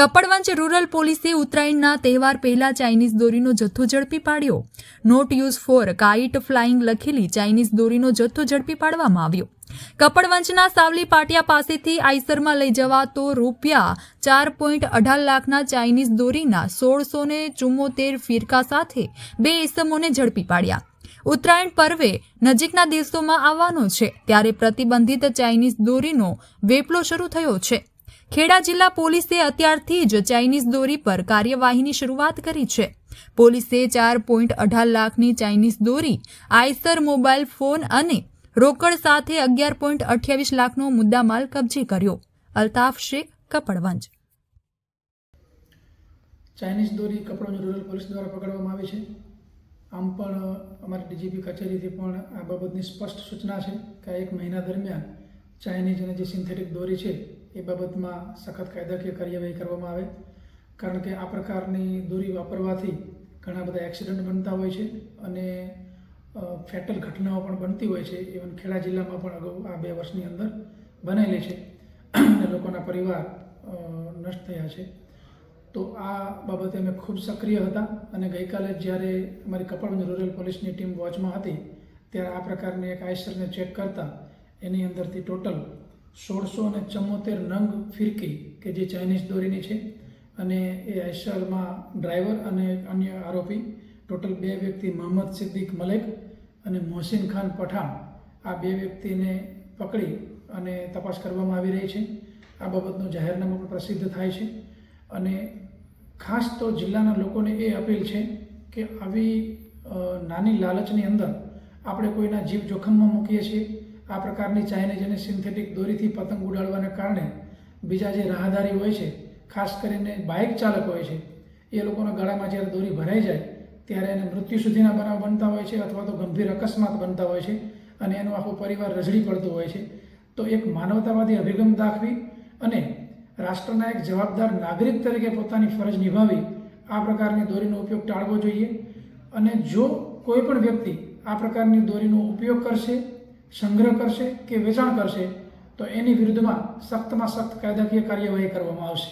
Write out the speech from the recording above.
Kapadvanj rural પોલીસે ઉત્તરાયણના તહેવાર પહેલા ચાઇનીઝ દોરીનો જથ્થો ઝડપી પાડ્યો. Not use for kite flying લખેલી ચાઇનીઝ દોરીનો જથ્થો ઝડપી પાડવામાં આવ્યો. કપડવંચના સાવલી પાટિયા પાસેથી આઈસરમાં લઈ જવાતો રૂપિયા ચાર પોઈન્ટ અઢાર લાખના ચાઇનીઝ દોરીના સોળસો ને ચુમ્મોતેર ફિરકા સાથે બે ઇસમોને ઝડપી પાડ્યા. ઉત્તરાયણ પર્વે નજીકના દિવસોમાં આવવાનો છે, ત્યારે પ્રતિબંધિત ચાઇનીઝ દોરીનો વેપલો શરૂ થયો છે. ખેડા જિલ્લા પોલીસે અત્યારથી જ ચાઇનીઝ દોરી પર કાર્યવાહીની શરૂઆત કરી છે. પોલીસે ચાર પોઈન્ટ અઢાર લાખની ચાઇનીઝ દોરી, આઈસર મોબાઈલ ફોન અને રોકડ સાથે અગિયાર પોઈન્ટ અઠ્યાવીસ લાખનો મુદ્દામાલ કબજે કર્યો. અલ્તાફ શેખ, કપડવંજ. ચાઇનીઝ દોરી કપડોની રૂરલ પોલીસ દ્વારા પકડવામાં આવી છે. આમ પણ અમારી ડીજીપી કચેરીથી પણ આ બાબતની સ્પષ્ટ સૂચના છે કે એક મહિના દરમિયાન ચાઇનીઝ અને જે સિન્થેટિક દોરી છે એ બાબતમાં સખત કાયદાકીય કાર્યવાહી કરવામાં આવે. કારણ કે આ પ્રકારની દોરી વાપરવાથી ઘણા બધા એક્સિડન્ટ બનતા હોય છે અને ફેટલ ઘટનાઓ પણ બનતી હોય છે. ઇવન ખેડા જિલ્લામાં પણ અગાઉ આ બે વર્ષની અંદર બનેલી છે. અને લોકોના પરિવાર નષ્ટ થયા છે. તો આ બાબતે અમે ખૂબ સક્રિય હતા અને ગઈકાલે જ્યારે અમારી કપડવંજ રૂરલ પોલીસની ટીમ વોચમાં હતી, ત્યારે આ પ્રકારની એક આઈસરને ચેક કરતા એની અંદરથી ટોટલ સોળસો અને ચુમ્મોતેર નંગ ફિરકી, કે જે ચાઇનીઝ દોરીની છે. અને એ આઈસરમાં ડ્રાઈવર અને અન્ય આરોપી, ટોટલ બે વ્યક્તિ મોહમ્મદ સિદ્દીક મલેક અને મોહસિન ખાન પઠાણ, આ બે વ્યક્તિને પકડી અને તપાસ કરવામાં આવી રહી છે. આ બાબતનું જાહેરનામું પણ પ્રસિદ્ધ થાય છે. અને ખાસ તો જિલ્લાના લોકોને એ અપીલ છે કે આવી નાની લાલચની અંદર આપણે કોઈના જીવ જોખમમાં મૂકીએ છીએ. આ પ્રકારની ચાઇનીઝ અને સિન્થેટિક દોરીથી પતંગ ઉડાડવાને કારણે બીજા જે રાહદારી હોય છે, ખાસ કરીને બાઇક ચાલક હોય છે, એ લોકોના ગળામાં જ્યારે દોરી ભરાઈ જાય, ત્યારે એને મૃત્યુ સુધીના બનાવ બનતા હોય છે અથવા તો ગંભીર અકસ્માત બનતા હોય છે અને એનો આખો પરિવાર રઝળી પડતો હોય છે. તો એક માનવતાવાદી અભિગમ દાખવી અને રાષ્ટ્રના એક જવાબદાર નાગરિક તરીકે પોતાની ફરજ નિભાવી આ પ્રકારની દોરીનો ઉપયોગ ટાળવો જોઈએ અને જો કોઈ પણ વ્યક્તિ આ પ્રકારની દોરીનો ઉપયોગ કરશે સંગ્રહ કરશે કે વેચાણ કરશે તો એની વિરુદ્ધમાં સખ્તમાં સખ્ત કાયદાકીય કાર્યવાહી કરવામાં આવશે.